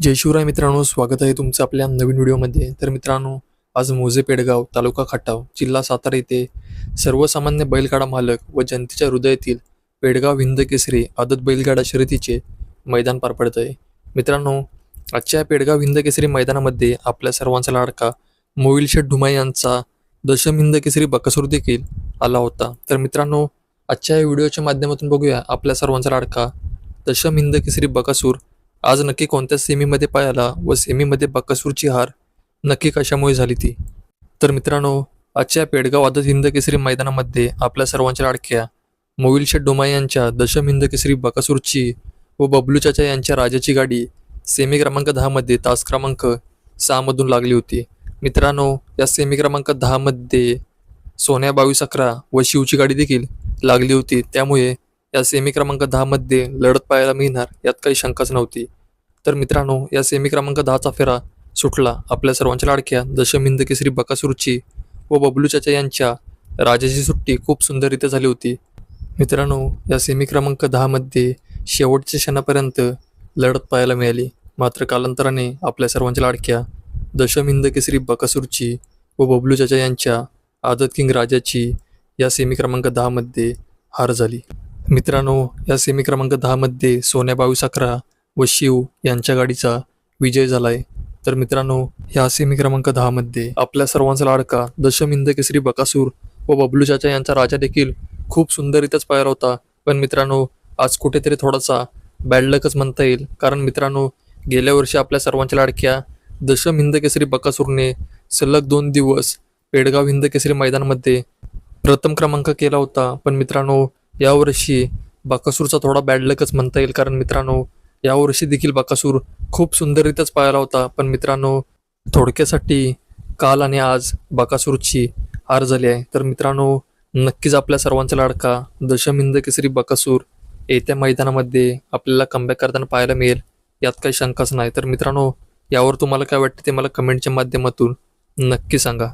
जय शिवराय मित्रांनो स्वागत आहे तुमचं आपल्या नवीन व्हिडिओमध्ये. तर मित्रांनो आज मोजे पेडगाव तालुका खटाव जिल्हा सातारा येथे सर्वसामान्य बैलगाडा मालक व जनतेच्या हृदयातील पेडगाव हिंद केसरी आदत बैलगाडा शर्यतीचे मैदान पार पडत आहे मित्रांनो आजच्या पेडगाव हिंद केसरी मैदानामध्ये आपल्या सर्वांचा लाडका मोईल शेठ ढुमाई यांचा दशम हिंद केसरी बकासूर देखील आला होता. तर मित्रांनो आजच्या या व्हिडिओच्या माध्यमातून बघूया आपल्या सर्वांचा लाडका दशम हिंद केसरी बकासूर आज नक्की कोणत्या सेमीमध्ये पायाला व सेमीमध्ये बकासूरची हार नक्की कशामुळे झाली ती? तर मित्रांनो आजच्या पेडगाव आदत हिंद केसरी मैदानामध्ये आपल्या सर्वांच्या लाडक्या मोविलशेठ डोमा डोमाई यांच्या दशम हिंद केसरी बकासूरची व बबलू चाचा यांच्या राजाची गाडी सेमी क्रमांक दहामध्ये तास क्रमांक सहामधून लागली होती. मित्रांनो या सेमी क्रमांक दहामध्ये सोन्या बावीस अकरा व शिवची गाडी देखील लागली होती. त्यामुळे या सेमी क्रमांक दहामध्ये लढत पाहायला मिळणार यात काही शंकाच नव्हती. तर मित्रांनो या सेमी क्रमांक दहाचा फेरा सुटला. आपल्या सर्वांच्या लाडक्या दशम हिंद केसरी बकासूरची व बबलू चाचा यांच्या राजाची सुट्टी खूप सुंदररीत्या झाली होती. मित्रांनो या सेमी क्रमांक दहामध्ये शेवटच्या क्षणापर्यंत लढत पाहायला मिळाली. मात्र कालांतराने आपल्या सर्वांच्या लाडक्या दशम हिंद केसरी बकासूरची व बबलू चाचा यांच्या आदत किंग राजाची या सेमी क्रमांक दहामध्ये हार झाली. मित्रांनो या सेमी क्रमांक दहामध्ये सोन्या बावीस अकरा व शिव यांच्या गाडीचा विजय झालाय. तर मित्रांनो ह्या सेमी क्रमांक दहामध्ये आपल्या सर्वांचा लाडका दशम हिंद केसरी बकासूर व बबलू चाचा यांचा राजा देखील खूप सुंदररित्याच पाहिला होता. पण मित्रांनो आज कुठेतरी थोडासा बॅड लकच म्हणता येईल. कारण मित्रांनो गेल्या वर्षी आपल्या सर्वांच्या लाडक्या दशम हिंद केसरी बकासूरने सलग दोन दिवस पेडगाव हिंद केसरी मैदानमध्ये प्रथम क्रमांक केला होता. पण मित्रांनो यावर्षी बाकासूरचा थोडा बॅड लकच म्हणता येईल. कारण मित्रांनो यावर्षी देखील बाकासूर खूप सुंदररित्याच पाहायला होता. पण मित्रांनो थोडक्यासाठी काल आणि आज बाकासूरची हार झाली आहे. तर मित्रांनो नक्कीच आपल्या सर्वांचा लाडका दशमिंद केसरी बकासूर येत्या मैदानामध्ये आपल्याला कमबॅक करताना पाहायला मिळेल यात काही शंकाच नाही. तर मित्रांनो यावर तुम्हाला काय वाटते ते मला कमेंटच्या माध्यमातून नक्की सांगा.